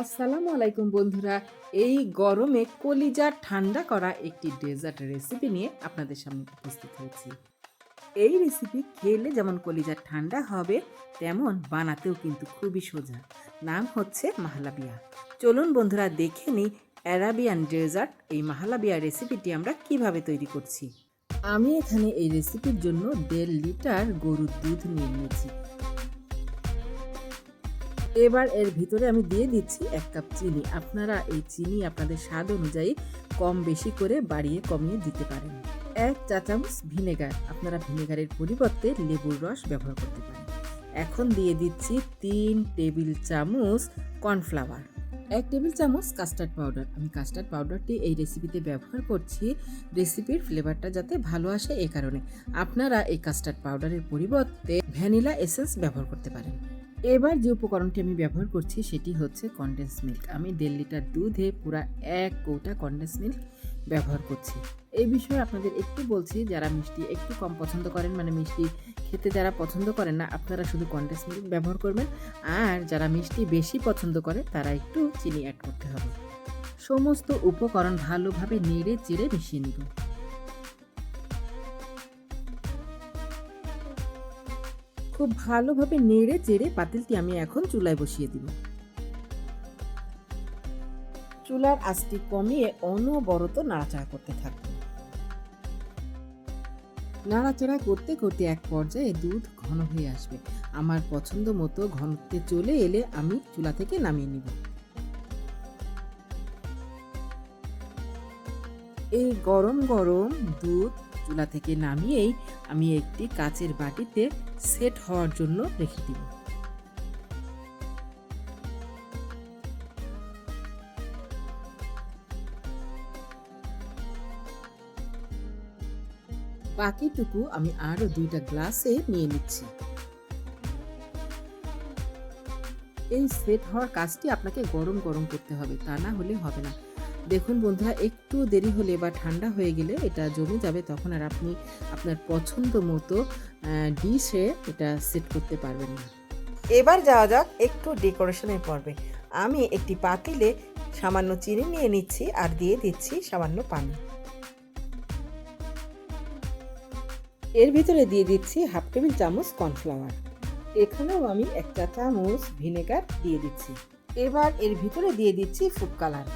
আসসালামু আলাইকুম বন্ধুরা। এই গরমে কলিজা ঠান্ডা করা একটি ডেজার্ট রেসিপি নিয়ে আপনাদের সামনে উপস্থিত হয়েছি। এই রেসিপি খেলে যেমন কলিজা ঠান্ডা হবে, তেমন বানাতেও কিন্তু খুবই সোজা। নাম হচ্ছে মাহলাবিয়া। চলুন বন্ধুরা, দেখে নিই অ্যারাবিয়ান ডেজার্ট এই মাহলাবিয়া রেসিপিটি আমরা কীভাবে তৈরি করছি। আমি এখানে এই রেসিপির জন্য দেড় লিটার গরুর দুধ নিয়ে নিয়েছি। এবার এর ভিতরে আমি দিয়ে দিচ্ছি এক কাপ চিনি। আপনারা এই চিনি আপনাদের স্বাদ অনুযায়ী কম বেশি করে বাড়িয়ে কমিয়ে দিতে পারেন। এক চা চামচ ভিনেগার। আপনারা ভিনেগারের পরিবর্তে লেবুর রস ব্যবহার করতে পারেন। এখন দিয়ে দিচ্ছি তিন টেবিল চামচ কর্নফ্লাওয়ার। এক টেবিল চামচ কাস্টার্ড পাউডার। আমি কাস্টার্ড পাউডারটি এই রেসিপিতে ব্যবহার করছি। রেসিপির ফ্লেভারটা যাতে ভালো আসে এ কারণে। আপনারা এই কাস্টার্ড পাউডারের পরিবর্তে ভ্যানিলা এসেন্স ব্যবহার করতে পারেন। এবার যে উপকরণটি আমি ব্যবহার করছি সেটি হচ্ছে কনডেন্স মিল্ক আমি দেড় লিটার দুধে পুরা এক কৌটা কনডেন্স মিল্ক ব্যবহার করছি। এই বিষয়ে আপনাদের একটু বলছি, যারা মিষ্টি একটু কম পছন্দ করেন মানে মিষ্টি খেতে যারা পছন্দ করেন না, আপনারা শুধু কনডেন্স মিল্ক ব্যবহার করবেন। আর যারা মিষ্টি বেশি পছন্দ করে, তারা একটু চিনি অ্যাড করতে হবে। সমস্ত উপকরণ ভালোভাবে নেড়ে চেড়ে মিশিয়ে নিব। খুব ভালোভাবে নেড়ে চেড়ে পাতিলটি আমি এখন চুলায় বসিয়ে দিব। চুলার আঁচটি কমিয়ে অনবরত নাড়াচাড়া করতে থাকব নাড়াচাড়া করতে করতে এক পর্যায়ে দুধ ঘন হয়ে আসবে। আমার পছন্দ মতো ঘনত্বে চলে এলে আমি চুলা থেকে নামিয়ে নিব। এই গরম গরম দুধ চুলা থেকে নামিয়েই আমি একটি কাচের বাটিতে সেট হওয়ার জন্য রেখে দিব। বাকিটুকু আমি আরও দুইটা গ্লাসে নিয়ে নিচ্ছি। এই সেট হওয়ার কাজটি আপনাকে গরম গরম করতে হবে, তা না হলে হবে না। দেখুন বন্ধুরা একটু দেরি হলে বা ঠান্ডা হয়ে গেলে এটা জমে যাবে তখন আর আপনি আপনার পছন্দ মতো ডিশে এটা সেট করতে পারবেন না। এবার যাওয়া যাক একটু ডেকোরেশনের পর্বে। আমি একটি পাতিলে সামান্য চিনি নিয়ে নিচ্ছি আর দিয়ে দিচ্ছি সামান্য পানি। এর ভিতরে দিয়ে দিচ্ছি হাফ টেবিল চামচ কর্নফ্লাওয়ার। এখানেও আমি এক চা চামচ ভিনেগার দিয়ে দিচ্ছি। এবার এর ভিতরে দিয়ে দিচ্ছি ফুড কালার।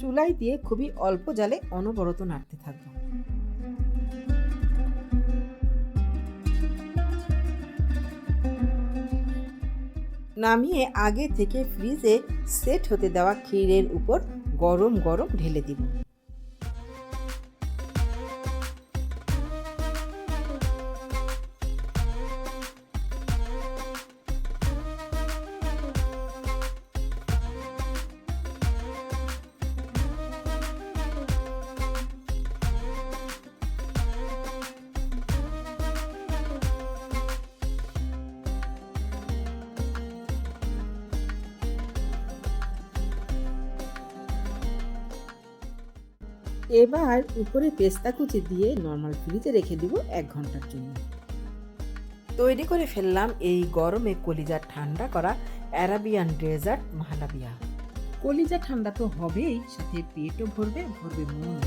চুলাই দিয়ে খুবই অল্প জালে অনবরত নাড়তে থাকব। নামিয়ে আগে থেকে ফ্রিজে সেট হতে দেওয়া ক্ষীরের উপর গরম গরম ঢেলে দিব। এবার উপরে পেস্তা কুচি দিয়ে নর্মাল ফ্রিজে রেখে দিব এক ঘণ্টার জন্য। তৈরি করে ফেললাম এই গরমে কলিজা ঠান্ডা করা অ্যারাবিয়ান ডেজার্ট মাহালাবিয়া। কলিজা ঠান্ডা তো হবেই, সাথে পেটও ভরবে ভরবে মন